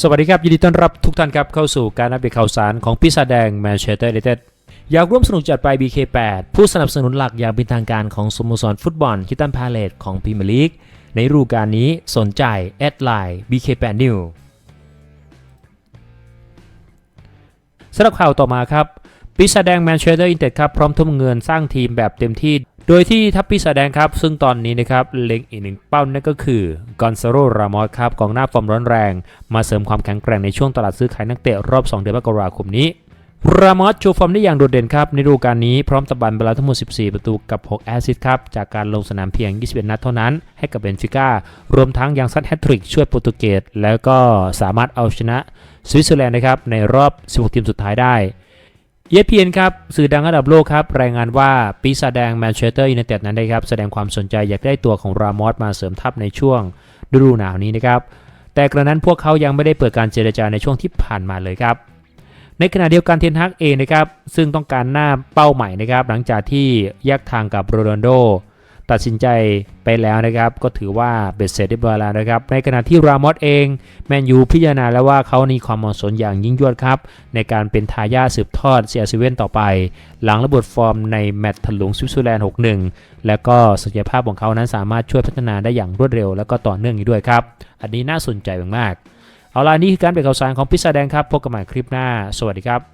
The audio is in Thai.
สวัสดีครับ ยินดีต้อนรับทุกท่านครับ เข้าสู่การอัปเดตข่าวสารของปีศาแดงแมนเชสเตอร์ยูไนเต็ดอยากร่วมสนุกจัดไป BK8 ผู้สนับสนุนหลักอย่างเป็นทางการของสโมสรฟุตบอลคิตันพาเลตของพรีเมียร์ลีกในฤดูกาลนี้สนใจแอดไลน์ BK8 New สำหรับข่าวต่อมาครับ ปีศาจแดงแมนเชสเตอร์ยูไนเต็ดครับ พร้อมทุ่มเงินสร้างทีมแบบเต็มที่ โดยที่ทัพปีศาจแดงครับ ซึ่งตอนนี้นะครับเล็งอีกหนึ่งเป้านั่นก็คือกอนซาโร รามอสครับกองหน้าฟอร์มร้อนแรง มาเสริมความแข็งแกร่งในช่วงตลาดซื้อขายนักเตะรอบ 2 เดือนมกราคมนี้ รามอสโชว์ฟอร์มได้อย่างโดดเด่นครับในฤดูกาลนี้พร้อมตะบันไปแล้วทั้งหมด 14 ประตูกับ 6 แอสซิสต์ครับ จากการลงสนามเพียง 21 นัดเท่านั้น ให้กับเบนฟิก้ารวมทั้งยังซัดแฮตทริกช่วยโปรตุเกสแล้วก็สามารถเอาชนะสวิตเซอร์แลนด์นะครับในรอบ 16 ทีมสุดท้ายได้ เยเพียนครับ สื่อดังระดับโลกครับ รายงานว่าปีศาจแดงแมนเชสเตอร์ยูไนเต็ดนั้นได้ครับ แสดงความสนใจอยากได้ตัวของรามอสมาเสริมทัพในช่วงฤดูหนาวนี้นะครับ แต่กระนั้นพวกเขายังไม่ได้เปิดการเจรจาในช่วงที่ผ่านมาเลยครับ ในขณะเดียวกันเทนฮักเองนะครับ ซึ่งต้องการหน้าเป้าใหม่นะครับ หลังจากที่แยกทางกับโรนัลโด ตัดสินใจไปแล้วนะครับ ก็ถือว่าเบ็ดเสร็จเรียบร้อยแล้วนะครับ ในขณะที่รามอสเองแมนยูพิจารณาแล้วว่าเขามีความเหมาะสมอย่างยิ่งยวดครับ ในการเป็นทายาทสืบทอดเซียซิเว่นต่อไป หลังระเบิดฟอร์มในแมตช์ถลุงสวิตเซอร์แลนด์ 6-1 และก็ศักยภาพของเขานั้นสามารถช่วยพัฒนาได้อย่างรวดเร็ว และก็ต่อเนื่องอีกด้วยครับ อันนี้น่าสนใจมากๆเอาล่ะนี่คือการเปิดข่าวสารของพิซซ่าแดงครับพบกันใหม่คลิปหน้า สวัสดีครับ